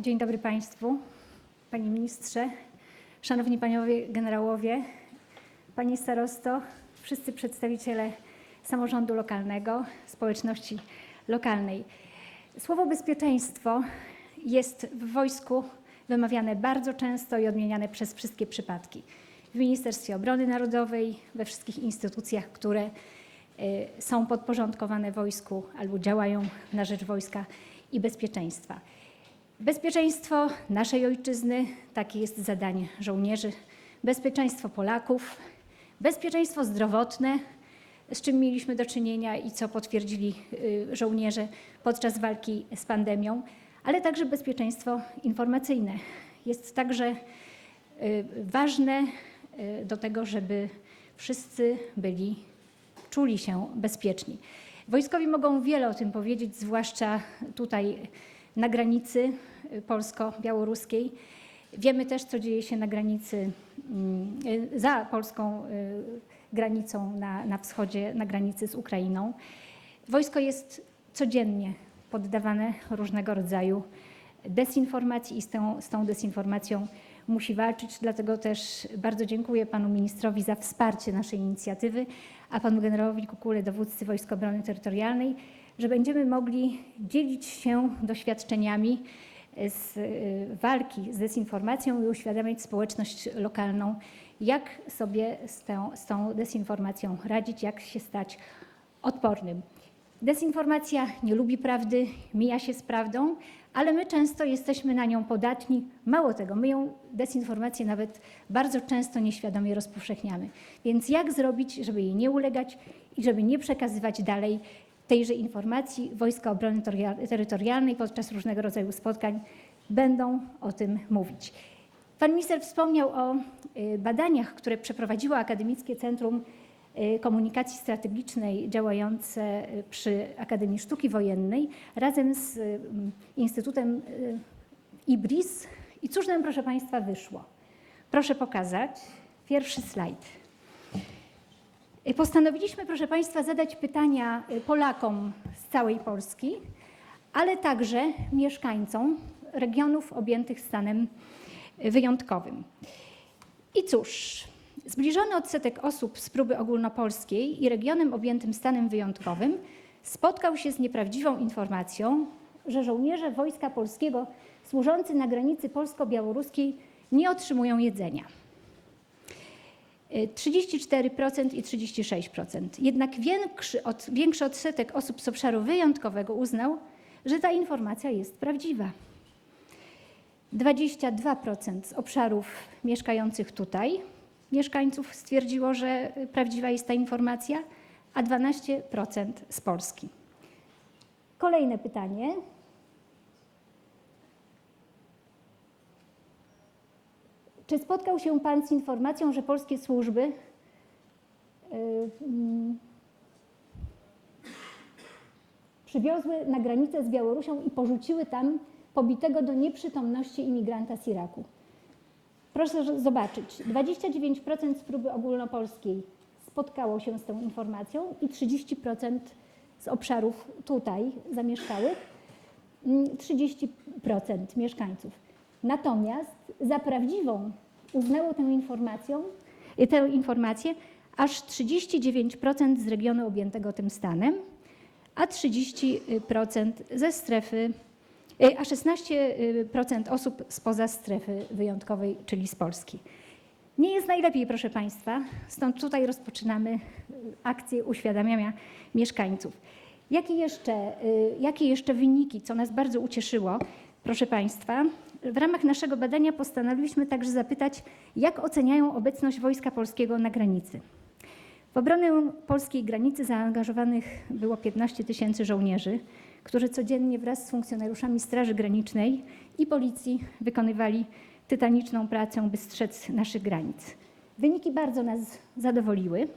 Dzień dobry Państwu, Panie Ministrze, Szanowni Panowie Generałowie, Panie Starosto, wszyscy przedstawiciele samorządu lokalnego, społeczności lokalnej. Słowo bezpieczeństwo jest w wojsku wymawiane bardzo często i odmieniane przez wszystkie przypadki. W Ministerstwie Obrony Narodowej, we wszystkich instytucjach, które y, są podporządkowane wojsku albo działają na rzecz wojska i bezpieczeństwa. Bezpieczeństwo naszej ojczyzny, takie jest zadanie żołnierzy, bezpieczeństwo Polaków, bezpieczeństwo zdrowotne, z czym mieliśmy do czynienia i co potwierdzili y, żołnierze podczas walki z pandemią, ale także bezpieczeństwo informacyjne. Jest także y, ważne y, do tego, żeby wszyscy byli, czuli się bezpieczni. Wojskowi mogą wiele o tym powiedzieć, zwłaszcza tutaj na granicy polsko-białoruskiej. Wiemy też, co dzieje się na granicy, mm, za polską y, granicą na, na wschodzie, na granicy z Ukrainą. Wojsko jest codziennie poddawane różnego rodzaju dezinformacji i z tą, z tą dezinformacją musi walczyć. Dlatego też bardzo dziękuję panu ministrowi za wsparcie naszej inicjatywy, a panu generałowi Kukule, dowódcy Wojsk Obrony Terytorialnej, że będziemy mogli dzielić się doświadczeniami z y, walki z dezinformacją i uświadamiać społeczność lokalną, jak sobie z tą, z tą dezinformacją radzić, jak się stać odpornym. Dezinformacja nie lubi prawdy, mija się z prawdą, ale my często jesteśmy na nią podatni. Mało tego, my ją dezinformację nawet bardzo często nieświadomie rozpowszechniamy. Więc jak zrobić, żeby jej nie ulegać i żeby nie przekazywać dalej tejże informacji Wojska Obrony Terytorial- Terytorialnej podczas różnego rodzaju spotkań będą o tym mówić. Pan minister wspomniał o y, badaniach, które przeprowadziło Akademickie Centrum y, Komunikacji Strategicznej działające y, przy Akademii Sztuki Wojennej razem z Instytutem IBRIS. I cóż nam, proszę Państwa, wyszło? Proszę pokazać pierwszy slajd. Y, Postanowiliśmy, proszę Państwa, zadać pytania y, Polakom z całej Polski, ale także mieszkańcom regionów objętych stanem y, wyjątkowym. I cóż, zbliżony odsetek osób z próby ogólnopolskiej i regionem objętym stanem wyjątkowym spotkał się z nieprawdziwą informacją, że żołnierze Wojska Polskiego służący na granicy polsko-białoruskiej nie otrzymują jedzenia. 34% i 36%. Jednak większy, od, większy odsetek osób z obszaru wyjątkowego uznał, że ta informacja jest prawdziwa. 22% z obszarów mieszkających tutaj mieszkańców stwierdziło, że prawdziwa jest ta informacja, a 12% z Polski. Kolejne pytanie. Czy spotkał się Pan z informacją, że polskie służby y, mm, przywiozły na granicę z Białorusią i porzuciły tam pobitego do nieprzytomności imigranta z Iraku? Proszę zobaczyć, 29% z próby ogólnopolskiej spotkało się z tą informacją i 30% z obszarów tutaj zamieszkałych, mm, 30% mieszkańców. Natomiast za prawdziwą uznało tę informacją, tę informację aż 39% z regionu objętego tym stanem, a 30% ze strefy, y, a 16% osób spoza strefy wyjątkowej, czyli z Polski. Nie jest najlepiej, proszę Państwa, stąd tutaj rozpoczynamy y, akcję uświadamiania mieszkańców. Jakie jeszcze, y, jakie jeszcze wyniki, co nas bardzo ucieszyło, proszę Państwa, w ramach naszego badania postanowiliśmy także zapytać, jak oceniają obecność Wojska Polskiego na granicy. W obronę polskiej granicy zaangażowanych było 15 tysięcy żołnierzy, którzy codziennie wraz z funkcjonariuszami Straży Granicznej i Policji wykonywali tytaniczną pracę, by strzec naszych granic. Wyniki bardzo nas zadowoliły.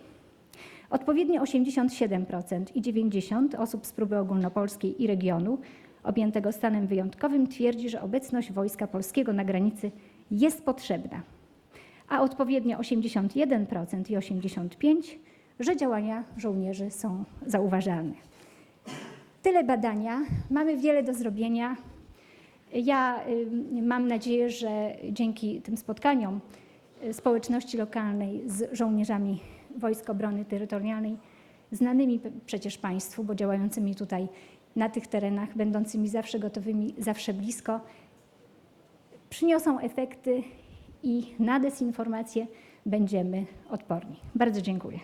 Odpowiednio 87% i 90% osób z próby ogólnopolskiej i regionu objętego stanem wyjątkowym twierdzi, że obecność Wojska Polskiego na granicy jest potrzebna, a odpowiednio 81% i 85%, że działania żołnierzy są zauważalne. Tyle badania, mamy wiele do zrobienia. Ja y, mam nadzieję, że dzięki tym spotkaniom y, społeczności lokalnej z żołnierzami Wojsk Obrony Terytorialnej, znanymi przecież Państwu, bo działającymi tutaj na tych terenach, będącymi zawsze gotowymi, zawsze blisko, przyniosą efekty i na dezinformację będziemy odporni. Bardzo dziękuję.